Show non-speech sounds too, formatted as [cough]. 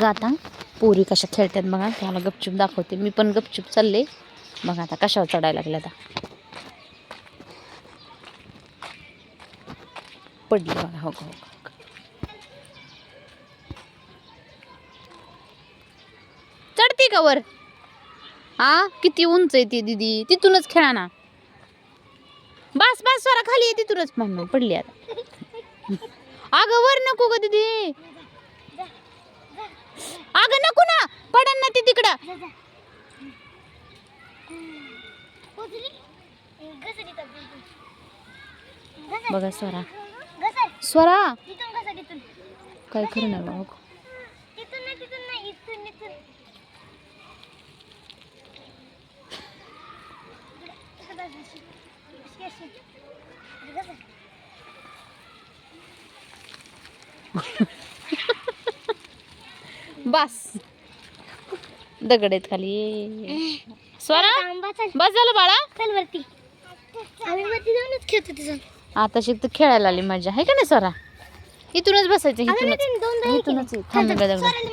बघा आता पोरी कशा खेळतात बघा. तुम्हाला गपचूप दाखवते. मी पण गपचूप चालले. बघा आता कशावर चढायला लागले आता. पडली बघा. हो हो, हो, हो. चढते का वर? हा किती उंच आहे ती दीदी. तिथूनच खेळा ना. बस बस स्वरा खाली आहे तिथूनच. म्हणून पडली आता. अगं वर नको ग दीदी. अगं नको ना. पडन ना ती तिकडं. बघा स्वरा. स्वरा. काय खरं नाही बघा. [laughs] बस. दगड आहेत खाली. स्वरा बस झालं बाळा. चल वरती. आम्ही वरती जाऊनच खेळतो तिथं आता खेळायला आली मजा. आहे का नाही स्वरा? इथूनच बसायचं इथूनच. इथूनच. थांब बघा.